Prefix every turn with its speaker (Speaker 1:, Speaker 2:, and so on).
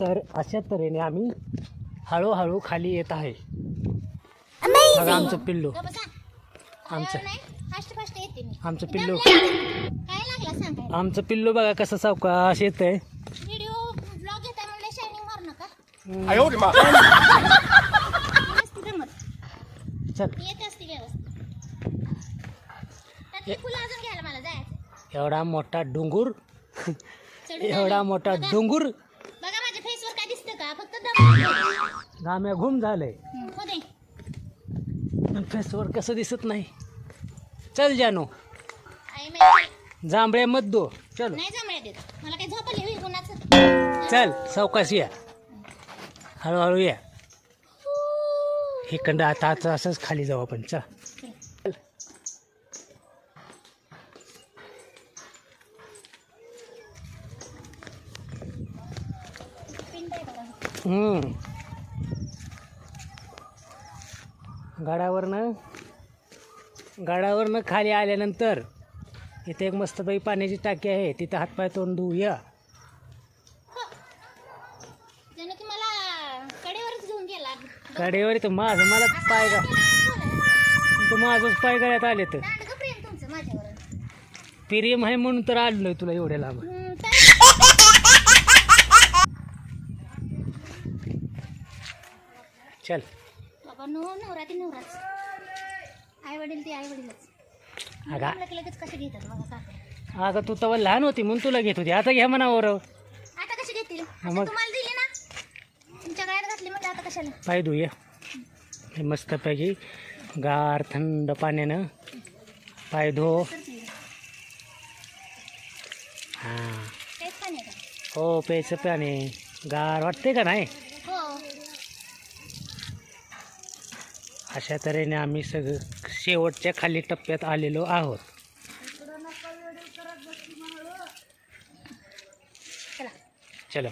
Speaker 1: तर अशा तऱ्हेने आम्ही हळूहळू खाली येत आहे. बघा आमचं पिल्लू. आमचं. आमचं पिल्लू. आमचं पिल्लू बघा कसं सावकाश येत आहे एवढा मोठा डोंगूर. एवढा मोठा डोंगूर.
Speaker 2: का? फक्त दम.
Speaker 1: गाम्या घुम
Speaker 2: हो दे.
Speaker 1: पण फेसवर कसं दिसत नाही. चल जानू.
Speaker 2: आई माहिती
Speaker 1: जांभळे मत दो. चल.
Speaker 2: नाही देत. मला कुणाचं?
Speaker 1: चल सावकाश या. हळूहळू या. इकडं आता आता असंच खाली जाऊ आपण. चल
Speaker 2: पिंड आहे बघा
Speaker 1: हम्म. गडावरनं गडावरनं खाली आल्यानंतर इथे एक मस्तपैकी पाण्याची टाकी आहे. तिथं हातपाय तोंड धुऊ या
Speaker 2: जणू की मला कडेवरच घेऊन गेला.
Speaker 1: कडेवर तर माझं मला पाय गा तू माझंच पाय गळ्यात आले तर
Speaker 2: प्रेम तुमचं माझ्यावर.
Speaker 1: प्रेम आहे म्हणून तर आलोय तुला एवढ्या लांब
Speaker 2: हम्म, तर-
Speaker 1: चल.
Speaker 2: बाबा नो नवरा ती नवराच आई वडील ती आई वडीलच
Speaker 1: अगा
Speaker 2: लगेच कसे घेतात बघा काका?
Speaker 1: अगं तू तेव्हा लहान होती म्हणून तुला घेत होती. आता घ्या म्हणावर
Speaker 2: आता कशी घेतील? आता
Speaker 1: मग-
Speaker 2: तुम्हाला दिली ना? तुमच्या गळ्यात घातली म्हणजे आता कशाला?
Speaker 1: पाय धुया. हे मस्तपैकी गार थंड पाण्यानं पाय धो. हां.
Speaker 2: तेच पाणी आहे का?
Speaker 1: हो प्यायचं पाणी. गार वाटते का नाही
Speaker 2: हो
Speaker 1: अशा तऱ्हेने आम्ही सगळं शेवटच्या खाली टप्प्यात आलेलो आहोत.
Speaker 2: चला.
Speaker 1: चलो